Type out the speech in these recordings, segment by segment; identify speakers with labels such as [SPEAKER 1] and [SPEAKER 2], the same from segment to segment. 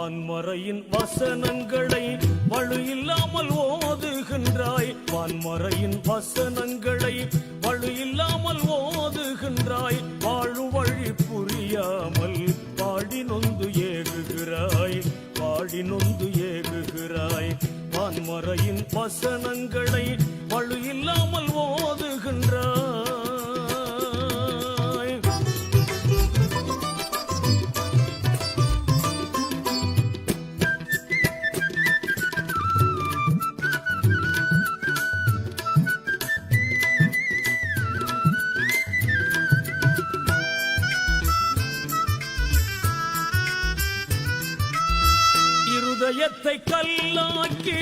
[SPEAKER 1] வான்மறையின் வசனங்களை வலு இல்லாமல் ஓதுகின்றாய். வான்மறையின் வசனங்களை வலு இல்லாமல் ஓதுகின்றாய். வாழு வழி புரியாமல் பாடி நொந்து ஏகுகிறாய். பாடி நொந்து ஏகுகிறாய் வான்மறையின் வசனங்களை இதயத்தை கல்லாக்கி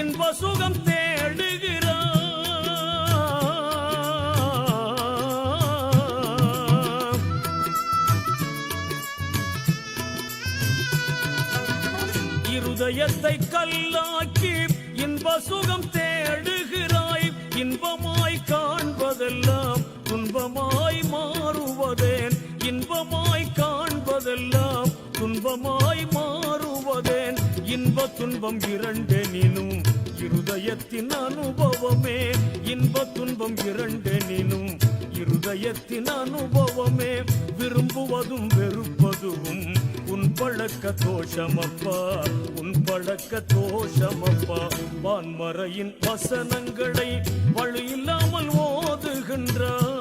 [SPEAKER 1] இன்ப சுகம் தேடுகிறாய். இருதயத்தை கல்லாக்கி இன்ப சுகம் தேடுகிறாய். இன்பமாய் காண்பதெல்லாம் துன்பமாய் மாறுவதேன். இன்பமாய் காண்பதெல்லாம் துன்பமாய் மாறுவதேன். இன்ப துன்பம் இரண்டெனினும் இருதயத்தின் அனுபவமே. இன்ப துன்பம் இரண்டெனினும் இருதயத்தின் அனுபவமே. விரும்புவதும் வெறுப்பதும் உன் பழக்க தோஷமப்பா உன் பழக்க தோஷமப்பா. வான்மறையின் வசனங்களை வழி இல்லாமல் ஓதுகின்றாய்.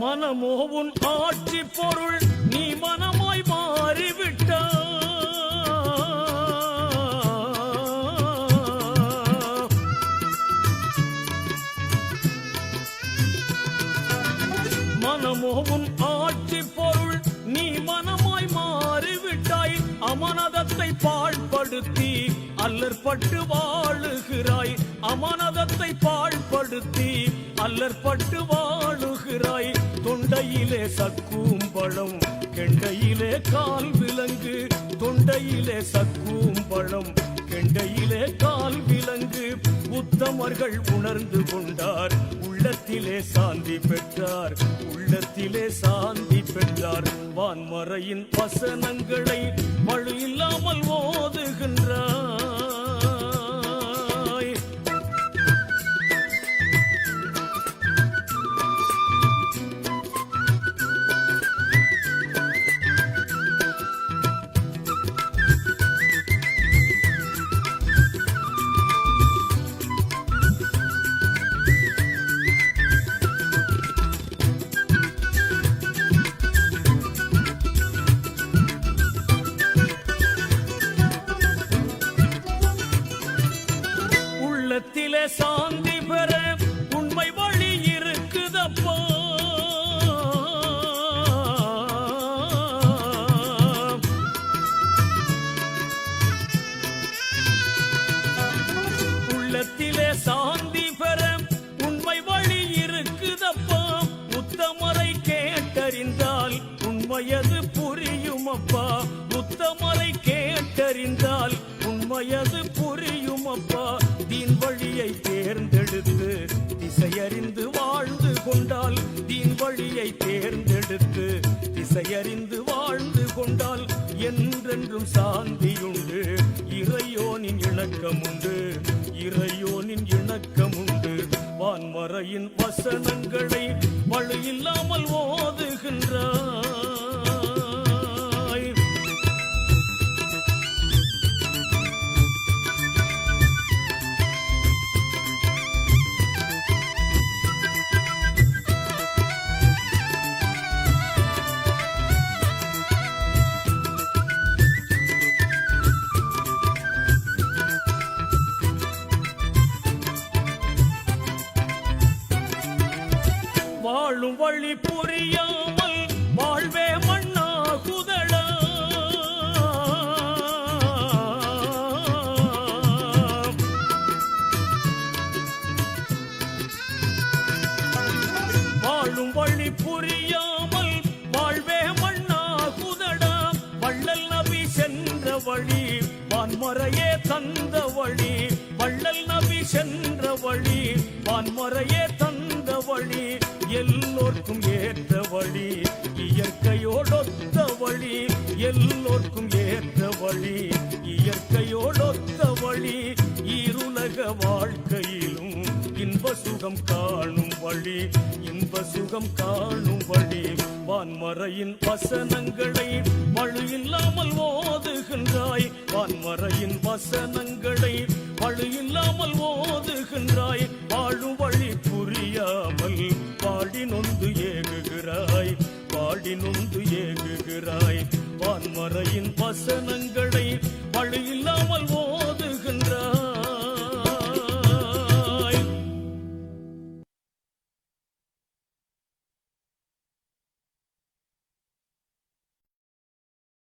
[SPEAKER 1] மனமோ உன் ஆட்சி பொருள் நீ மனமாய் மாறிவிட்ட மனமோவும் ஆட்சி அமனதத்தை பாழ்படுத்தி அல்லற்பட்டு வாழுகிறாய். அமனதத்தை பாழ்படுத்தி அல்லற்பட்டு வாழுகிறாய். தொண்டையிலே சக்கும் பழம் கெண்டையிலே கால் விலங்கு. தொண்டையிலே சக்கும் பழம் கெண்டையிலே கால் விலங்கு. உத்தமர்கள் உணர்ந்து கொண்டார். உள்ளத்திலே சாந்தி பெற்றார். உள்ளத்திலே சாந்தி பெற்றார். வான்மறையின் வசனங்களை மழு இல்லாமல் ஓதுகின்றார். உள்ளத்திலே சாந்தி பெற உண்மை வழி இருக்குதப்பா. உள்ளத்திலே சாந்தி பெற உண்மை வழி இருக்குதப்பா. உத்தமரை கேட்டறிந்தால் உண்மையது புரியுமப்பா. தேர்ந்தெடுத்து திசையறிந்து வாழ்ந்து கொண்டால் என்றென்றும் சாந்தியுண்டு. இறையோனின் இணக்கம் உண்டு இறையோனின் இணக்கம் உண்டு வான்மறையின் வசனங்களை வழு இல்லாமல் ஓதுகின்றாய் வாழும் வழி புரியாமல் வாழ்வே மண்ணா குதழா வாழும் வழி புரியாமல் வாழ்வே மண்ணா மண்ணாகுதடா வள்ளல் நபி சென்ற வழி வான்மறையே தந்த வழி. வள்ளல் நபி சென்ற வழி வான்மறையே தந்த வழி. எல்லோர்க்கும் ஏற்ற வழி இயற்கையோடொத்த வழி எல்லோர்க்கும் ஏற்ற வழி இயற்கையோடொத்த வழி இருலக வாழ்க்கையிலும் இன்ப சுகம் காணும் வழி இன்ப சுகம் காணும் வழி. வான்மறையின் வசனங்களை மழு இல்லாமல் ஓதுகின்றாய். வான்மறையின் வசனங்களை மழு இல்லாமல் ஓதுகின்றாய்